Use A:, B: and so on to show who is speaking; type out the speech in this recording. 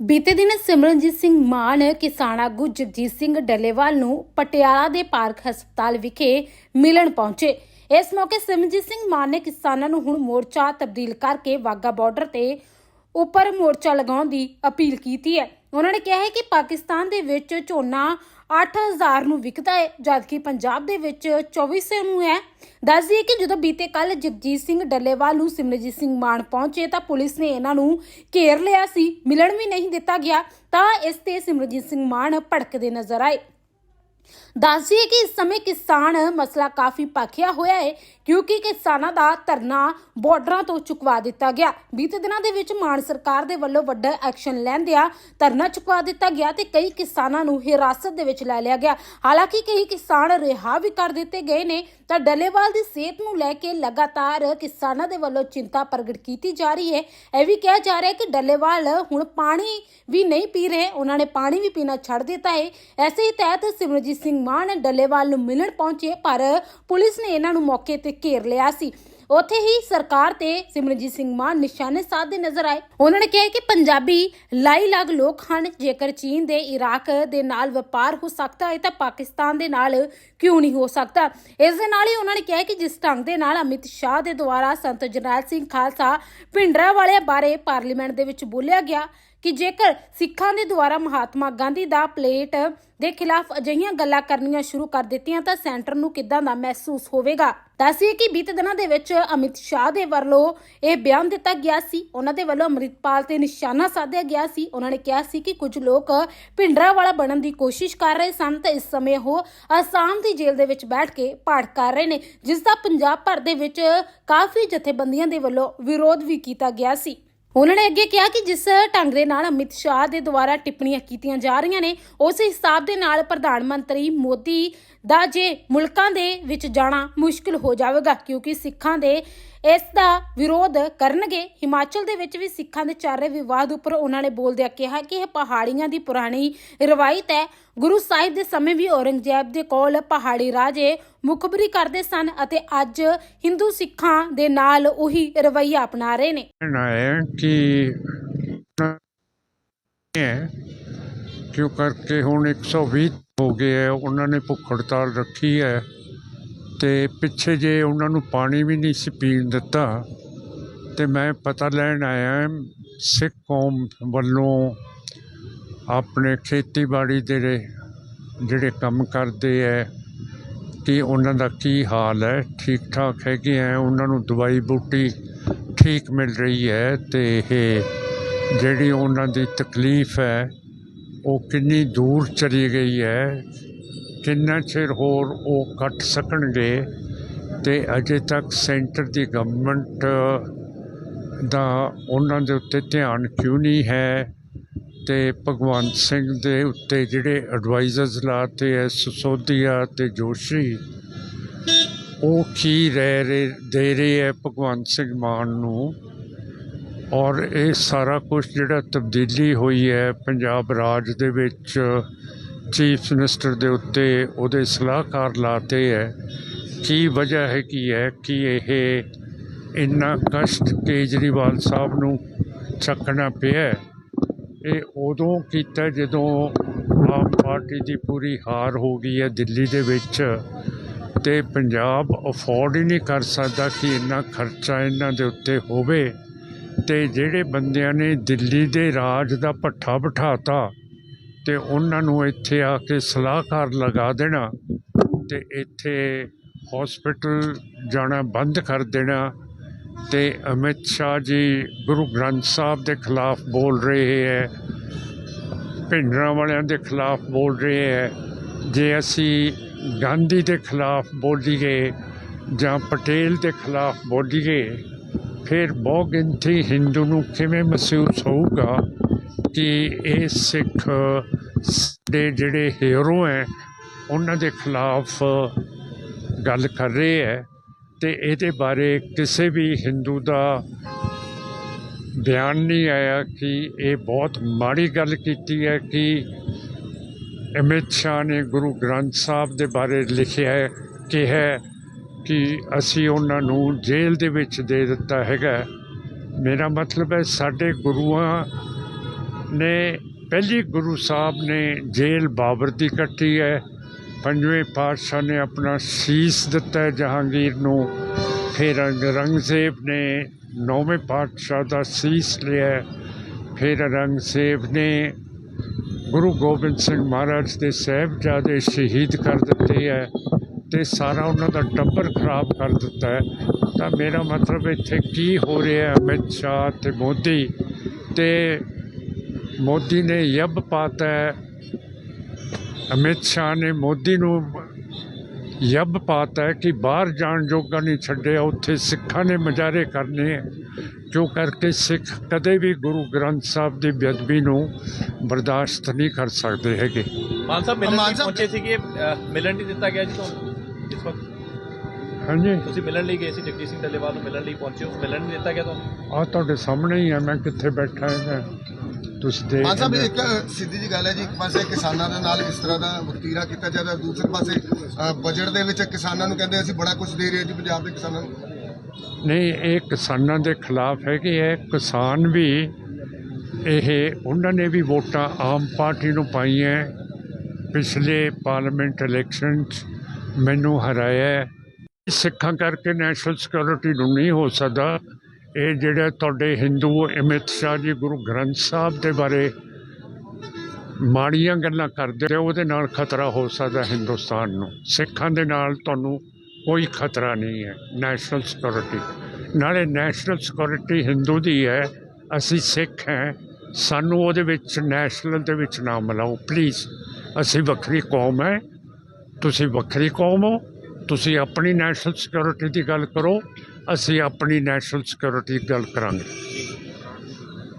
A: ਬੀਤੇ ਦਿਨ ਸਿਮਰਨਜੀਤ ਸਿੰਘ ਮਾਨ, ਕਿਸਾਨ ਆਗੂ ਜਗਜੀਤ ਸਿੰਘ ਡੱਲੇਵਾਲ ਨੂੰ ਪਟਿਆਲਾ ਦੇ ਪਾਰਕ ਹਸਪਤਾਲ ਵਿਖੇ ਮਿਲਣ ਪਹੁੰਚੇ। ਇਸ ਮੌਕੇ ਸਿਮਰਨਜੀਤ ਸਿੰਘ ਮਾਨ ਨੇ ਕਿਸਾਨਾਂ ਨੂੰ ਹੁਣ ਮੋਰਚਾ ਤਬਦੀਲ ਕਰਕੇ ਵਾਗਾ ਬਾਰਡਰ ਤੇ ਉੱਪਰ ਮੋਰਚਾ ਲਗਾਉਣ ਦੀ ਅਪੀਲ ਕੀਤੀ ਹੈ। ਉਹਨਾਂ ਨੇ ਕਿਹਾ ਹੈ ਕਿ ਪਾਕਿਸਤਾਨ ਦੇ ਵਿੱਚ ਝੋਨਾ 8000 ਨੂੰ ਵਿਕਦਾ ਹੈ, ਜਦਕਿ ਪੰਜਾਬ ਦੇ ਵਿੱਚ 2400 ਨੂੰ ਹੈ। ਦੱਸ ਕਿ ਜਦੋਂ ਬੀਤੇ ਕੱਲ ਜਗਜੀਤ ਸਿੰਘ ਡੱਲੇਵਾਲ ਨੂੰ ਸਿਮਰਜੀਤ ਸਿੰਘ ਮਾਨ ਪਹੁੰਚੇ, ਤਾਂ ਪੁਲਿਸ ਨੇ ਇਹਨਾਂ ਨੂੰ ਘੇਰ ਲਿਆ ਸੀ। ਮਿਲਣ ਵੀ ਨਹੀਂ ਦਿੱਤਾ ਗਿਆ, ਤਾਂ ਇਸ ਤੇ ਸਿਮਰਜੀਤ ਸਿੰਘ ਮਾਨ ਭੜਕਦੇ ਨਜ਼ਰ ਆਏ। ਦੱਸ ਦਈਏ ਕਿ ਇਸ ਸਮੇਂ ਕਿਸਾਨ ਮਸਲਾ ਕਾਫੀ ਪੱਖਿਆ ਹੋਇਆ ਹੈ, ਕਿਉਂਕਿ ਕਿਸਾਨਾਂ ਦਾ ਧਰਨਾ ਬਾਰਡਰਾਂ ਤੋਂ ਚੁਕਵਾ ਦਿੱਤਾ ਗਿਆ। ਬੀਤੇ ਦਿਨਾਂ ਦੇ ਵਿੱਚ ਮਾਨ ਸਰਕਾਰ ਦੇ ਵੱਲੋਂ ਵੱਡਾ ਐਕਸ਼ਨ ਲੈਂਦਿਆਂ ਧਰਨਾ ਚੁਕਵਾ ਦਿੱਤਾ ਗਿਆ ਤੇ ਕਈ ਕਿਸਾਨਾਂ ਨੂੰ ਹਿਰਾਸਤ ਦੇ ਵਿੱਚ ਲੈ ਲਿਆ ਗਿਆ। ਹਾਲਾਂਕਿ ਕਈ ਕਿਸਾਨ ਰਿਹਾ ਵੀ ਕਰ ਦਿੱਤੇ ਗਏ ਨੇ, ਤਾਂ ਡੱਲੇਵਾਲ ਦੀ ਸਿਹਤ ਨੂੰ ਲੈ ਕੇ ਲਗਾਤਾਰ ਕਿਸਾਨਾਂ ਦੇ ਵੱਲੋਂ ਚਿੰਤਾ ਪ੍ਰਗਟ ਕੀਤੀ ਜਾ ਰਹੀ ਹੈ। ਇਹ ਵੀ ਕਿਹਾ ਜਾ ਰਿਹਾ ਹੈ ਕਿ ਡੱਲੇਵਾਲ ਹੁਣ ਪਾਣੀ ਵੀ ਨਹੀਂ ਪੀ ਰਹੇ, ਉਹਨਾਂ ਨੇ ਪਾਣੀ ਵੀ ਪੀਣਾ ਛੱਡ ਦਿੱਤਾ ਹੈ। ਐਸੇ ਹੀ ਤਹਿਤ ਸਿਮਰਜੀਤ ਸਿੰਘ ਮਾਨ ਡੱਲੇਵਾਲ ਨੂੰ ਮਿਲਣ ਪਹੁੰਚੇ, ਪਰ ਪੁਲਿਸ ਨੇ ਇਹਨਾਂ ਨੂੰ ਮੌਕੇ ਤੇ ਘੇਰ ਲਿਆ ਸੀ। ਉੱਥੇ ਹੀ ਸਰਕਾਰ ਤੇ ਸਿਮਰਜੀਤ ਸਿੰਘ ਮਾਨ ਨਿਸ਼ਾਨੇ ਸਾਧਦੇ ਨਜ਼ਰ ਆਏ। ਉਹਨਾਂ ਨੇ ਕਿਹਾ ਕਿ ਪੰਜਾਬੀ ਲਾਈ ਲੱਗ ਲੋਕ ਹਨ। ਜੇਕਰ ਚੀਨ ਦੇ, ਇਰਾਕ ਦੇ ਨਾਲ ਵਪਾਰ ਹੋ ਸਕਦਾ ਹੈ, ਤਾਂ ਪਾਕਿਸਤਾਨ ਦੇ ਨਾਲ ਕਿਉਂ ਨਹੀਂ ਹੋ ਸਕਦਾ? ਇਸ ਦੇ ਨਾਲ ਹੀ ਉਹਨਾਂ ਨੇ ਕਿਹਾ ਕਿ ਜਿਸ ਢੰਗ ਦੇ ਨਾਲ ਅਮਿਤ ਸ਼ਾਹ ਦੇ ਦੁਆਰਾ ਸੰਤ ਜਰਨੈਲ ਸਿੰਘ ਖਾਲਸਾ ਭਿੰਡਰਾ ਵਾਲਿਆਂ ਬਾਰੇ ਪਾਰਲੀਮੈਂਟ ਦੇ ਵਿੱਚ ਬੋਲਿਆ ਗਿਆ ਕਿ ਜੇਕਰ ਸਿੱਖਾਂ ਦੇ ਦੁਆਰਾ ਮਹਾਤਮਾ ਗਾਂਧੀ ਦਾ ਪਲੇਟ ਦੇ ਖਿਲਾਫ ਅਜਿਹੀਆਂ ਗੱਲਾਂ ਕਰਨੀਆਂ ਸ਼ੁਰੂ ਕਰ ਦਿੱਤੀਆਂ, ਤਾਂ ਸੈਂਟਰ ਨੂੰ ਕਿੱਦਾਂ ਦਾ ਮਹਿਸੂਸ ਹੋਵੇਗਾ? ਦੱਸੀਏ ਕਿ ਬੀਤੇ ਦਿਨਾਂ ਦੇ ਵਿੱਚ ਅਮਿਤ ਸ਼ਾਹ ਦੇ ਵੱਲੋਂ ਇਹ ਬਿਆਨ ਦਿੱਤਾ ਗਿਆ ਸੀ। ਉਹਨਾਂ ਦੇ ਵੱਲੋਂ ਅੰਮ੍ਰਿਤਪਾਲ ਤੇ ਨਿਸ਼ਾਨਾ ਸਾਧਿਆ ਗਿਆ ਸੀ। ਉਹਨਾਂ ਨੇ ਕਿਹਾ ਸੀ ਕਿ ਕੁਝ ਲੋਕ ਭਿੰਡਰਾ ਵਾਲਾ ਬਣਨ ਦੀ ਕੋਸ਼ਿਸ਼ ਕਰ ਰਹੇ ਸਨ, ਤੇ ਇਸ ਸਮੇਂ ਉਹ ਅਸਾਮ ਦੀ ਜੇਲ੍ਹ ਦੇ ਵਿੱਚ ਬੈਠ ਕੇ ਪਾਠ ਕਰ ਰਹੇ ਨੇ, ਜਿਸ ਦਾ ਪੰਜਾਬ ਭਰ ਦੇ ਵਿੱਚ ਕਾਫੀ ਜਥੇਬੰਦੀਆਂ ਦੇ ਵੱਲੋਂ ਵਿਰੋਧ ਵੀ ਕੀਤਾ ਗਿਆ ਸੀ। ਉਹਨਾਂ ਨੇ ਅੱਗੇ ਕਿਹਾ ਕਿ ਜਿਸ ਢੰਗ ਦੇ ਨਾਲ ਅਮਿਤ ਸ਼ਾਹ ਦੇ ਦੁਆਰਾ ਟਿੱਪਣੀਆਂ ਕੀਤੀਆਂ ਜਾ ਰਹੀਆਂ ਨੇ, ਉਸ ਹਿਸਾਬ ਦੇ ਨਾਲ ਪ੍ਰਧਾਨ ਮੰਤਰੀ ਮੋਦੀ ਦਾ ਜੇ ਮੁਲਕਾਂ ਦੇ ਵਿੱਚ ਜਾਣਾ ਮੁਸ਼ਕਲ ਹੋ ਜਾਵੇਗਾ, ਕਿਉਂਕਿ ਸਿੱਖਾਂ ਦੇ ਇਸ ਦਾ ਵਿਰੋਧ ਕਰਨਗੇ। ਹਿਮਾਚਲ ਦੇ ਵਿੱਚ ਵੀ ਸਿੱਖਾਂ ਦੇ ਚੱਲ ਵਿਵਾਦ ਉੱਪਰ ਉਹਨਾਂ ਨੇ ਬੋਲਦਿਆਂ ਕਿਹਾ ਕਿ ਇਹ ਪਹਾੜੀਆਂ ਦੀ ਪੁਰਾਣੀ ਰਵਾਇਤ ਹੈ। ਗੁਰੂ ਸਾਹਿਬ ਦੇ ਸਮੇਂ ਵੀ ਔਰੰਗਜ਼ੇਬ ਦੇ ਕੋਲ ਪਹਾੜੀ ਰਾਜੇ ਮੁਖਬਰੀ ਕਰਦੇ ਸਨ ਅਤੇ ਅੱਜ ਹਿੰਦੂ ਸਿੱਖਾਂ ਦੇ ਨਾਲ ਉਹੀ ਰਵਈਆ ਅਪਣਾ ਰਹੇ ਨੇ।
B: ਕਿ ਕਿਉਂ ਕਰਕੇ ਹੁਣ 120 ਹੋ ਗਏ ਹੈ, ਉਹਨਾਂ ਨੇ ਭੁੱਖ ਹੜਤਾਲ ਰੱਖੀ ਹੈ। ਅਤੇ ਪਿੱਛੇ ਜੇ ਉਹਨਾਂ ਨੂੰ ਪਾਣੀ ਵੀ ਨਹੀਂ ਸੀ ਪੀਣ ਦਿੱਤਾ, ਤੇ ਮੈਂ ਪਤਾ ਲੈਣ ਆਇਆ, ਸਿੱਖ ਕੌਮ ਵੱਲੋਂ ਆਪਣੇ ਖੇਤੀਬਾੜੀ ਦੇ ਜਿਹੜੇ ਕੰਮ ਕਰਦੇ ਹੈ ਕਿ ਉਹਨਾਂ ਦਾ ਕੀ ਹਾਲ ਹੈ ਠੀਕ ਠਾਕ ਹੈਗੇ ਹੈ ਉਹਨਾਂ ਨੂੰ ਦਵਾਈ ਬੂਟੀ ਠੀਕ ਮਿਲ ਰਹੀ ਹੈ ਅਤੇ ਇਹ ਜਿਹੜੀ ਉਹਨਾਂ ਦੀ ਤਕਲੀਫ ਹੈ ਉਹ ਕਿੰਨੀ ਦੂਰ ਚਲੀ ਗਈ ਹੈ ਕਿੰਨਾ ਚਿਰ ਹੋਰ ਉਹ ਕੱਟ ਸਕਣਗੇ ਤੇ ਅਜੇ ਤੱਕ ਸੈਂਟਰ ਦੀ ਗਵਰਨਮੈਂਟ ਦਾ ਉਹਨਾਂ ਦੇ ਉੱਤੇ ਧਿਆਨ ਕਿਉਂ ਨਹੀਂ ਹੈ ਤੇ ਭਗਵੰਤ ਸਿੰਘ ਦੇ ਉੱਤੇ ਜਿਹੜੇ ਐਡਵਾਈਜ਼ਰਸ ਲਾਤੇ ਐ, ਸਸੋਦੀਆ ਤੇ ਜੋਸ਼ੀ, ਉਹ ਕੀ ਰਹਿ ਰਹੇ, ਦੇ ਰਹੇ ਹੈ ਭਗਵੰਤ ਸਿੰਘ ਮਾਨ ਨੂੰ? ਔਰ ਇਹ ਸਾਰਾ ਕੁਝ ਜਿਹੜਾ ਤਬਦੀਲੀ ਹੋਈ ਹੈ ਪੰਜਾਬ ਰਾਜ ਦੇ ਵਿੱਚ ਚੀਫ ਮਿਨਿਸਟਰ ਦੇ ਉੱਤੇ ਉਹਦੇ ਸਲਾਹਕਾਰ ਲਾਤੇ ਹੈ। ਕੀ ਵਜ੍ਹਾ ਹੈ, ਕੀ ਹੈ, ਕਿ ਇਹ ਇੰਨਾ ਕਸ਼ਟ ਕੇਜਰੀਵਾਲ ਸਾਹਿਬ ਨੂੰ ਚੱਕਣਾ ਪਿਆ ਇਹ ਉਦੋਂ ਕੀਤਾ ਜਦੋਂ ਆਮ ਪਾਰਟੀ ਦੀ ਪੂਰੀ ਹਾਰ ਹੋ ਗਈ ਹੈ ਦਿੱਲੀ ਦੇ ਵਿੱਚ ਤੇ ਪੰਜਾਬ ਅਫੋਰਡ ਹੀ ਨਹੀਂ ਕਰ ਸਕਦਾ ਕਿ ਇੰਨਾ ਖਰਚਾ ਇਹਨਾਂ ਦੇ ਉੱਤੇ ਹੋਵੇ। ਤੇ ਜਿਹੜੇ ਬੰਦਿਆਂ ਨੇ ਦਿੱਲੀ ਦੇ ਰਾਜ ਦਾ ਪੱਠਾ ਬਿਠਾਤਾ ਤੇ ਉਹਨਾਂ ਨੂੰ ਇੱਥੇ ਆ ਕੇ ਸਲਾਹਕਾਰ ਲਗਾ ਦੇਣਾ ਅਤੇ ਇੱਥੇ ਹੋਸਪਿਟਲ ਜਾਣਾ ਬੰਦ ਕਰ ਦੇਣਾ ਅਤੇ ਅਮਿਤ ਸ਼ਾਹ ਜੀ ਗੁਰੂ ਗ੍ਰੰਥ ਸਾਹਿਬ ਦੇ ਖਿਲਾਫ ਬੋਲ ਰਹੇ ਹੈ, ਭਿੰਡਰਾਂ ਵਾਲਿਆਂ ਦੇ ਖਿਲਾਫ ਬੋਲ ਰਹੇ ਹੈ। ਜੇ ਅਸੀਂ ਗਾਂਧੀ ਦੇ ਖਿਲਾਫ ਬੋਲੀਏ ਜਾਂ ਪਟੇਲ ਦੇ ਖਿਲਾਫ ਬੋਲੀਏ, ਫਿਰ ਬਹੁ ਗਿਣਤੀ ਹਿੰਦੂ ਨੂੰ ਕਿਵੇਂ ਮਹਿਸੂਸ ਹੋਊਗਾ? ਕਿ ਇਹ ਸਿੱਖ ਦੇ ਜਿਹੜੇ ਹੀਰੋ ਹੈ, ਉਹਨਾਂ ਦੇ ਖਿਲਾਫ ਗੱਲ ਕਰ ਰਹੇ ਹੈ ਤੇ ਇਹਦੇ ਬਾਰੇ ਕਿਸੇ ਵੀ ਹਿੰਦੂ ਦਾ ਬਿਆਨ ਨਹੀਂ ਆਇਆ ਕਿ ਇਹ ਬਹੁਤ ਮਾੜੀ ਗੱਲ ਕੀਤੀ ਹੈ ਕਿ ਅਮਿਤ ਸ਼ਾਹ ਨੇ ਗੁਰੂ ਗ੍ਰੰਥ ਸਾਹਿਬ ਦੇ ਬਾਰੇ ਲਿਖਿਆ ਹੈ ਕਿ ਹੈ ਕਿ ਅਸੀਂ ਉਹਨਾਂ ਨੂੰ ਜੇਲ੍ਹ ਦੇ ਵਿੱਚ ਦੇ ਦਿੱਤਾ ਹੈਗਾ ਮੇਰਾ ਮਤਲਬ ਹੈ ਸਾਡੇ ਗੁਰੂਆਂ ਨੇ ਪਹਿਲੀ ਗੁਰੂ ਸਾਹਿਬ ਨੇ ਜੇਲ੍ਹ ਬਾਬਰ ਦੀ ਕੱਟੀ ਹੈ। ਪੰਜਵੇਂ ਪਾਤਸ਼ਾਹ ਨੇ ਆਪਣਾ ਸੀਸ ਦਿੱਤਾ ਹੈ ਜਹਾਂਗੀਰ ਨੂੰ। ਫਿਰ ਔਰੰਗਜ਼ੇਬ ਨੇ ਨੌਵੇਂ ਪਾਤਸ਼ਾਹ ਦਾ ਸੀਸ ਲਿਆ ਫਿਰ ਔਰੰਗਜ਼ੇਬ ਨੇ ਗੁਰੂ ਗੋਬਿੰਦ ਸਿੰਘ ਮਹਾਰਾਜ ਦੇ ਸਾਹਿਬਜ਼ਾਦੇ ਸ਼ਹੀਦ ਕਰ ਦਿੱਤੇ ਹੈ ਤੇ ਸਾਰਾ ਉਹਨਾਂ ਦਾ ਟੱਬਰ ਖਰਾਬ ਕਰ ਦਿੱਤਾ ਹੈ। ਤਾਂ ਮੇਰਾ ਮਤਲਬ ਇੱਥੇ ਕੀ ਹੋ ਰਿਹਾ ਅਮਿਤ ਸ਼ਾਹ ਤੇ ਮੋਦੀ ਤੇ ਮੋਦੀ ਨੇ ਯੱਬ ਪਾਤਾ ਹੈ। ਅਮਿਤ ਸ਼ਾਹ ਨੇ ਮੋਦੀ ਨੂੰ ਯੱਬ ਪਾਤਾ ਹੈ ਕਿ ਬਾਹਰ ਜਾਣ ਜੋਗਾ ਨਹੀਂ ਛੱਡਿਆ ਉੱਥੇ ਸਿੱਖਾਂ ਨੇ ਮਜਾਰੇ ਕਰਨੇ ਹੈ। ਜੋ ਕਰਕੇ ਸਿੱਖ ਕਦੇ ਵੀ ਗੁਰੂ ਗ੍ਰੰਥ ਸਾਹਿਬ ਦੀ ਬੇਅਦਬੀ ਨੂੰ ਬਰਦਾਸ਼ਤ ਨਹੀਂ ਕਰ ਸਕਦੇ ਹੈਗੇ।
C: ਮਾਨ ਸਾਹਿਬ ਮਿਲਣ ਪਹੁੰਚੇ ਸੀਗੇ ਅਹ, ਮਿਲਣ ਨਹੀਂ ਦਿੱਤਾ ਗਿਆ ਜੀ ਤੁਹਾਨੂੰ ਇਸ ਵਕਤ?
B: ਹਾਂਜੀ।
C: ਤੁਸੀਂ ਮਿਲਣ ਲਈ ਗਏ ਸੀ ਜਗਜੀਤ ਸਿੰਘ ਡੱਲੇਵਾਲ ਨੂੰ ਮਿਲਣ ਲਈ ਪਹੁੰਚੇ ਹੋ। ਮਿਲਣ ਨਹੀਂ ਦਿੱਤਾ ਗਿਆ ਤੁਹਾਨੂੰ?
B: ਆ ਤੁਹਾਡੇ ਸਾਹਮਣੇ ਹੀ ਹੈ ਮੈਂ ਕਿੱਥੇ ਬੈਠਾ ਹਾਂ। ਤੁਸੀਂ ਦੇਖ
D: ਮਾਨ ਸਾਹਿਬ ਇੱਕ ਸਿੱਧੀ ਜੀ ਗੱਲ ਹੈ ਜੀ ਇੱਕ ਪਾਸੇ ਕਿਸਾਨਾਂ ਦੇ ਨਾਲ ਇਸ ਤਰ੍ਹਾਂ ਦਾ ਵਕੀਰਾ ਕੀਤਾ ਜਾਂਦਾ ਦੂਸਰੇ ਪਾਸੇ ਬਜਟ ਦੇ ਵਿੱਚ ਕਿਸਾਨਾਂ ਨੂੰ ਕਹਿੰਦੇ ਅਸੀਂ ਬੜਾ ਕੁਝ ਦੇ ਰਹੇ ਜੀ ਪੰਜਾਬ ਦੇ ਕਿਸਾਨਾਂ ਨੂੰ।
B: ਨਹੀਂ ਇਹ ਕਿਸਾਨਾਂ ਦੇ ਖਿਲਾਫ ਹੈ ਕਿ ਇਹ ਕਿਸਾਨ ਵੀ ਇਹ ਉਹਨਾਂ ਨੇ ਵੀ ਵੋਟਾਂ ਆਮ ਪਾਰਟੀ ਨੂੰ ਪਾਈਆਂ ਪਿਛਲੇ ਪਾਰਲੀਮੈਂਟ ਇਲੈਕਸ਼ਨ ਮੈਨੂੰ ਹਰਾਇਆ। ਸਿੱਖਾਂ ਕਰਕੇ ਨੈਸ਼ਨਲ ਸਿਕਿਉਰਿਟੀ ਨੂੰ ਨਹੀਂ ਹੋ ਸਕਦਾ। ਇਹ ਜਿਹੜੇ ਤੁਹਾਡੇ ਹਿੰਦੂ ਅਮਿਤ ਸ਼ਾਹ ਜੀ ਗੁਰੂ ਗ੍ਰੰਥ ਸਾਹਿਬ ਦੇ ਬਾਰੇ ਮਾੜੀਆਂ ਗੱਲਾਂ ਕਰਦੇ ਆ, ਉਹਦੇ ਨਾਲ ਖਤਰਾ ਹੋ ਸਕਦਾ ਹਿੰਦੁਸਤਾਨ ਨੂੰ। ਸਿੱਖਾਂ ਦੇ ਨਾਲ ਤੁਹਾਨੂੰ ਕੋਈ ਖਤਰਾ ਨਹੀਂ ਹੈ ਨੈਸ਼ਨਲ ਸਿਕਿਉਰਿਟੀ ਨਾਲੇ ਨੈਸ਼ਨਲ ਸਿਕਿਉਰਿਟੀ ਹਿੰਦੂ ਦੀ ਹੈ ਅਸੀਂ ਸਿੱਖ ਹੈ ਸਾਨੂੰ ਉਹਦੇ ਵਿੱਚ ਨੈਸ਼ਨਲ ਦੇ ਵਿੱਚ ਨਾ ਮਿਲਾਓ ਪਲੀਜ਼ ਅਸੀਂ ਵੱਖਰੀ ਕੌਮ ਹੈ ਤੁਸੀਂ ਵੱਖਰੀ ਕੌਮ ਹੋ ਤੁਸੀਂ ਆਪਣੀ ਨੈਸ਼ਨਲ ਸਿਕਿਉਰਿਟੀ ਦੀ ਗੱਲ ਕਰੋ ਅਸੀਂ ਆਪਣੀ ਨੈਸ਼ਨਲ ਸਿਕਿਉਰਿਟੀ ਦੀ ਗੱਲ ਕਰਾਂਗੇ।